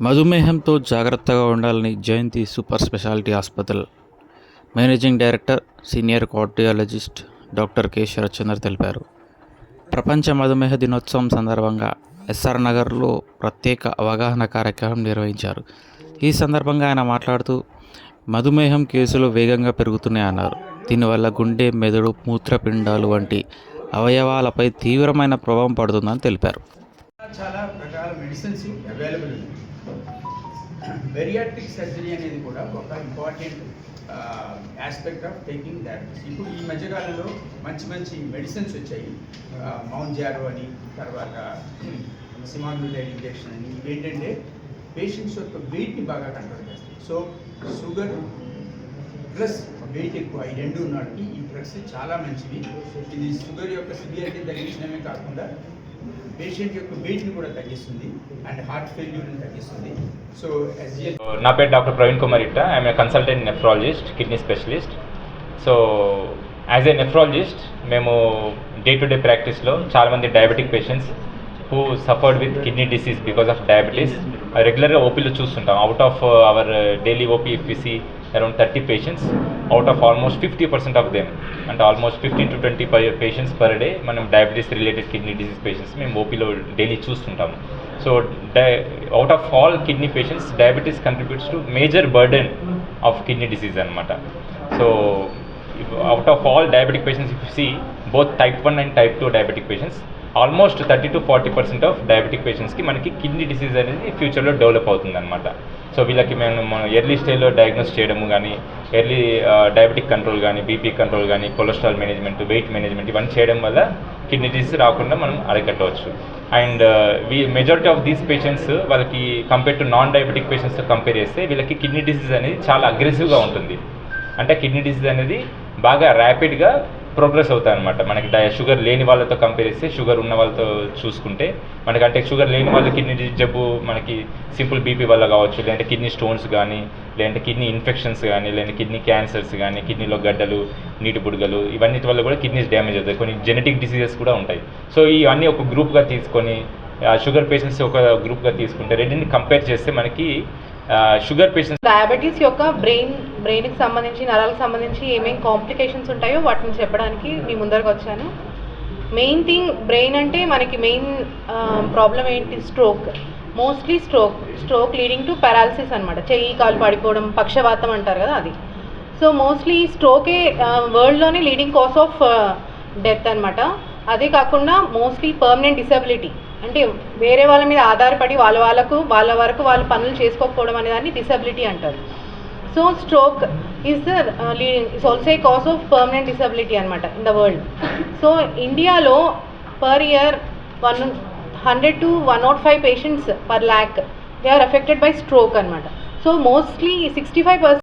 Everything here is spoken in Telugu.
మధుమేహంతో జాగ్రత్తగా ఉండాలని Jayanthi super speciality hospital managing director senior cardiologist doctor K. Sharathchandra తెలిపారు. ప్రపంచ మధుమేహ దినోత్సవం సందర్భంగా ఎస్ఆర్ నగర్లో ప్రత్యేక అవగాహన కార్యక్రమం నిర్వహించారు. ఈ సందర్భంగా ఆయన మాట్లాడుతూ మధుమేహం కేసులు వేగంగా పెరుగుతున్నాయన్నారు దీనివల్ల గుండె మెదడు మూత్రపిండాలు వంటి అవయవాలపై తీవ్రమైన ప్రభావం పడుతుందని తెలిపారు. చాలా రకాల మెడిసిన్స్ అవైలబుల్ ఉన్నాయి బెరియాట్రిక్ సర్జరీ అనేది కూడా ఒక important aspect of taking therapies ఇప్పుడు ఈ మధ్యకాలంలో మంచి మంచి మెడిసిన్స్ వచ్చాయి. మౌంట్ జారో అని తర్వాత సిమాగ్లూటైడ్ ఇంజెక్షన్ అని. ఇవేంటంటే పేషెంట్స్ యొక్క వెయిట్ని బాగా కంట్రోల్ చేస్తాయి. సో షుగర్ ప్లస్ వెయిట్ ఎక్కువ. ఈ రెండు ఉన్నటికి ఈ డ్రగ్స్ చాలా మంచివి. ఇది షుగర్ యొక్క సివియరిటీ తగ్గించడమే కాకుండా పేషెంట్ యొక్క వెయిట్ని కూడా తగ్గిస్తుంది అండ్ హార్ట్ ఫెయిల్యూర్ని తగ్గిస్తుంది. సో నా పేరు doctor Praveen Kumar Itta. I'm a consultant nephrologist kidney specialist so as a nephrologist మేము డే టు డే ప్రాక్టీస్లో చాలామంది diabetic patients who suffered with kidney disease because of diabetes రెగ్యులర్గా ఓపీలో చూస్తుంటాం. Out of our daily OP if see around thirty patients out of almost fifty percent of them అంటే almost fifteen to twenty patients per day మనం diabetes related kidney disease patients మేము ఓపీలో డైలీ చూస్తుంటాము. So die out of all kidney patients diabetes contributes to major burden of kidney disease అనమాట so out of all diabetic patients if see both type one and type two diabetic patients almost thirty to forty percent of diabetic పేషెంట్స్కి మనకి కిడ్నీ డిసీజ్ అనేది ఫ్యూచర్లో డెవలప్ అవుతుంది అనమాట సో వీళ్ళకి మేము ఎర్లీ స్టేజ్లో డయాగ్నోస్ చేయడము కానీ ఎర్లీ డయాబెటిక్ కంట్రోల్ కానీ బీపీ కంట్రోల్ కానీ కొలెస్ట్రాల్ మేనేజ్మెంట్ వెయిట్ మేనేజ్మెంట్ ఇవన్నీ చేయడం వల్ల కిడ్నీ డిసీజ్ రాకుండా మనం అరికట్టవచ్చు. And we majority of these patients వాళ్ళకి కంపేర్ టు నాన్ డయాబెటిక్ పేషెంట్స్తో కంపేర్ చేస్తే వీళ్ళకి కిడ్నీ డిసీజ్ అనేది చాలా అగ్రెసివ్గా ఉంటుంది. అంటే కిడ్నీ డిసీజ్ అనేది బాగా ర్యాపిడ్గా ప్రోగ్రెస్ అవుతాయి అనమాట మనకి డయ షుగర్ లేని వాళ్ళతో కంపేర్ చేస్తే షుగర్ ఉన్న వాళ్ళతో చూసుకుంటే మనకి అంటే షుగర్ లేని వాళ్ళ కిడ్నీ జబ్బు మనకి సింపుల్ బీపీ వల్ల కావచ్చు లేదంటే కిడ్నీ స్టోన్స్ కానీ లేదంటే కిడ్నీ ఇన్ఫెక్షన్స్ కానీ లేదంటే కిడ్నీ క్యాన్సర్స్ కానీ కిడ్నీలో గడ్డలు నీటి బుడగలు ఇవన్నిటి వల్ల కూడా కిడ్నీస్ డ్యామేజ్ అవుతాయి. కొన్ని జెనెటిక్ డిసీజెస్ కూడా ఉంటాయి. సో ఇవన్నీ ఒక గ్రూప్గా తీసుకొని షుగర్ పేషెంట్స్ ఒక గ్రూప్గా తీసుకుంటే రెండింటిని కంపేర్ చేస్తే మనకి షుగర్ పేషెంట్స్ డయాబెటీస్ యొక్క బ్రెయిన్ బ్రెయిన్కి సంబంధించి నరాలకు సంబంధించి ఏమేమి కాంప్లికేషన్స్ ఉంటాయో వాటిని చెప్పడానికి మీ ముందరకు వచ్చాను. మెయిన్ థింగ్ బ్రెయిన్ అంటే మనకి మెయిన్ ప్రాబ్లం ఏంటి? Stroke. Mostly stroke. Stroke leading to paralysis అనమాట చెయ్యి కాలు పడిపోవడం పక్షవాతం అంటారు కదా అది. సో మోస్ట్లీ స్ట్రోకే వరల్డ్లోనే లీడింగ్ కాస్ ఆఫ్ డెత్ అనమాట అదే కాకుండా మోస్ట్లీ పర్మనెంట్ డిసబిలిటీ. అంటే వేరే వాళ్ళ మీద ఆధారపడి వాళ్ళ వాళ్ళకు వాళ్ళ వరకు వాళ్ళు పనులు చేసుకోకపోవడం అనే దాన్ని డిసబిలిటీ అంటారు so stroke is the leading is also a of permanent disability అనమాట ఇన్ ద వరల్డ్ సో ఇండియాలో per year one hundred to one naught five patients per lakh they are affected by stroke అనమాట so mostly sixty five percent